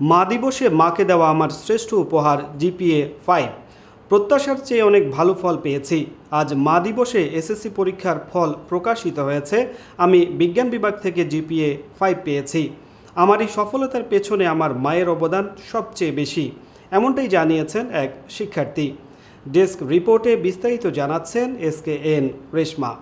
মা দিবসে মাকে দেওয়া আমার শ্রেষ্ঠ উপহার জিপিএ ফাইভ। প্রত্যাশার চেয়ে অনেক ভালো ফল পেয়েছি। আজ মা দিবসে এসএসসি পরীক্ষার ফল প্রকাশিত হয়েছে। আমি বিজ্ঞান বিভাগ থেকে জিপিএ ফাইভ পেয়েছি। আমার এই সফলতার পেছনে আমার মায়ের অবদান সবচেয়ে বেশি, এমনটাই জানিয়েছেন এক শিক্ষার্থী। ডেস্ক রিপোর্টে বিস্তারিত জানাচ্ছেন এস কে এন রেশমা।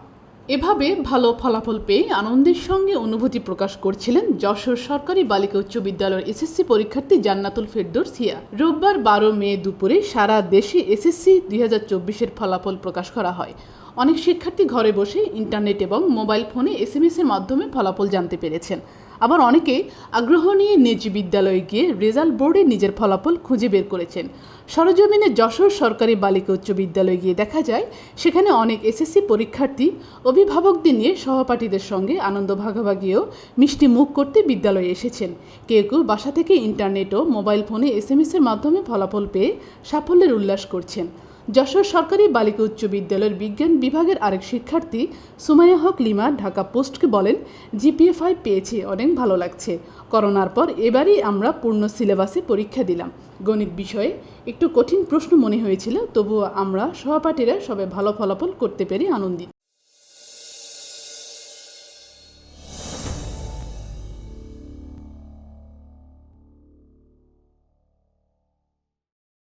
এভাবে ভালো ফলাফল পেয়ে আনন্দের সঙ্গে অনুভূতি প্রকাশ করছিলেন যশোর সরকারি বালিকা উচ্চ বিদ্যালয়ের এসএসসি পরীক্ষার্থী জান্নাতুল ফেরদোর সিয়া রোববার বারো মে দুপুরে সারা দেশে এসএসসি দুই হাজার চব্বিশের ফলাফল প্রকাশ করা হয়। অনেক শিক্ষার্থী ঘরে বসে ইন্টারনেট এবং মোবাইল ফোনে এস এর মাধ্যমে ফলাফল জানতে পেরেছেন। আবার অনেকে আগ্রহ নিয়ে নিজ বিদ্যালয়ে গিয়ে রেজাল্ট বোর্ডে নিজের ফলাফল খুঁজে বের করেছেন। সরজমিনে যশোর সরকারি বালিকা উচ্চ বিদ্যালয়ে গিয়ে দেখা যায়, সেখানে অনেক এসএসসি পরীক্ষার্থী, অভিভাবকদের নিয়ে সহপাঠীদের সঙ্গে আনন্দ ভাগাভাগিও মিষ্টি মুখ করতে বিদ্যালয়ে এসেছেন। কেউ কেউ বাসা থেকে ইন্টারনেট ও মোবাইল ফোনে এসএমএস এর মাধ্যমে ফলাফল পেয়ে সাফল্যের উল্লাস করছেন। যশোর সরকারি বালিকা উচ্চ বিদ্যালয়ের বিজ্ঞান বিভাগের আরেক শিক্ষার্থী সুমাইয়া হক লিমা ঢাকা পোস্টকে বলেন জিপিএ ফাইভ পেয়েছি, অনেক ভালো লাগছে। করোনার পর এবারই আমরা পূর্ণ সিলেবাসে পরীক্ষা দিলাম। গণিত বিষয়ে একটু কঠিন প্রশ্ন মনে হয়েছিল, তবুও আমরা সহপাঠীরা সবে ভালো ফলাফল করতে পেরে আনন্দিত।